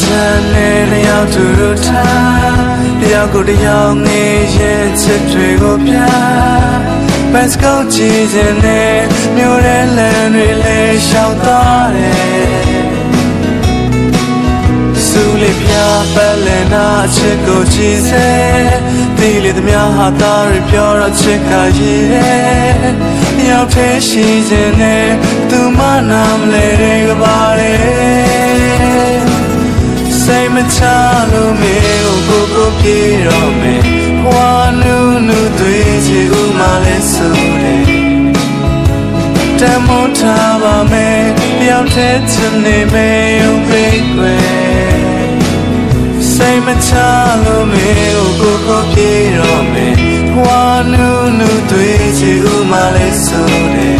ချမ်းနဲ့လျောက်သူတို့ထားတယောက်ကိုတယောက်ငေးရဲ့ချစ်တွေကိုပြဘတ်စကောက်ကြည့်ခြင်းနဲ့မြို့ရဲလမ်းတွေလဲရှောက်သွားတယ်စူလေးပြပတ်လည်နာအချစ်ကိုကြည့်စေဒီလေသမျှဟာသားရပြောတော့ချစ်ခါရည်တယ်ရောက်သေးရှိခြင်းနဲ့သူမနာမလဲတဲ့ကပါလေစိတ်မ ချလို့မေကိုကိုကိုပြေတော့မယ်ဟွာနူးနူးသွေးချီဦးမလဲဆိုတယ်တမိုးထားပါမယ်တယောက်တည်းချင်နေမယ်ရုပ်ပိတ်ွယ်စိတ်မချလို့မေကိုကိုကိုပြေတော့မယ်ဟွာနူးနူးသွေးချီဦးမလေးဆိုတယ်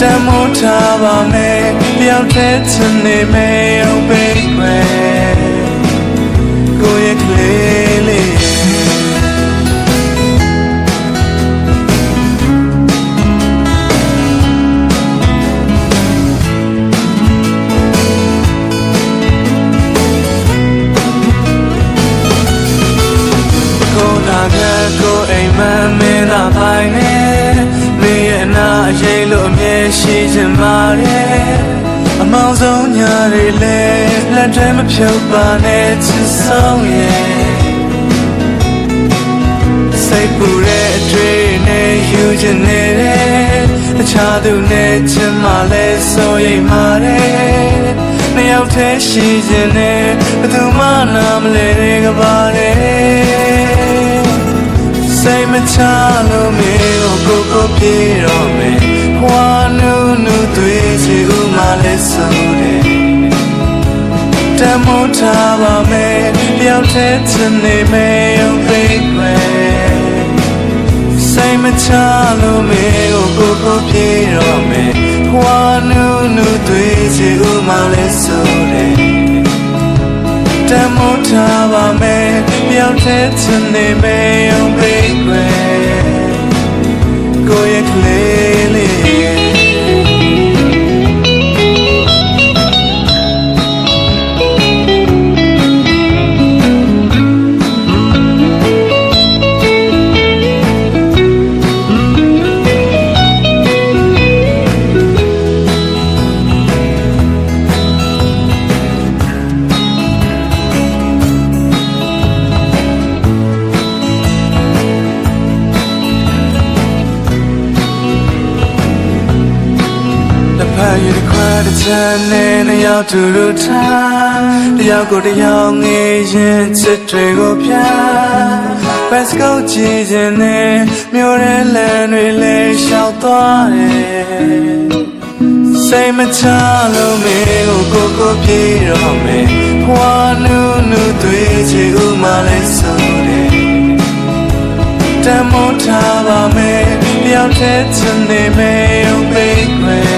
တမိုးထားပါမယ်တယောက်တည်းချင်နေမ ရဲ့အနာအရေးလို့အမြဲရှိချင်ပါတယ်အမောင်ဆုံးညာတွေလဲလက်ထဲမဖြုတ်ပါနဲ့ချစ်ဆုံးရဲ့စိတ်ပူတဲ့အတွေ့နဲ့ယူချင်နေတယ်တခြားသူနဲ့ချင်မှလဲဆိုရင်ပါတယ်နှစ်ယောက်တည်းရှိချင်တယ်ဘယ်သူမှနာမလဲတဲ့ကပါတယ်စိတ်မချလို့မေကိုကိုကို ပြေတော့မယ်ဟွာနူးနူးသွေးချီဦးမလဲဆိုတယ်တမိုးထားပါမယ်တယောက်တည်းချင်နေမယ်ရုပ်ပိတ်ွယ်စိတ်မချလို့မေကိုကိုကိုပြေတော့မယ်ဟွာနူးနူးသွေးချီဦးမလဲဆိုတယ်တမိုးထားပါမယ်ပြောင်းတဲ့ချင်နေမယ်အော တစ်ချက်နဲ့နှစ်ယောက်တူတူထားတယောက်ကိုတယောက်ငေးရင်ချစ်တွေကိုပြဘတ်စကောက်ကြည့်ခြင်းနဲ့မြို့ရဲလမ်းတွေလဲရှောက်သွားတယ်စိတ်မချလို့မေကိုကိုကိုပြေတော့မယ်ဟွာနူးနူးသွေးချီဦးမလဲဆိုတယ်တမိုးထားပါမယ်တယောက်တည်းချင်နေမယ်ရုပ်ပိတ်ွယ်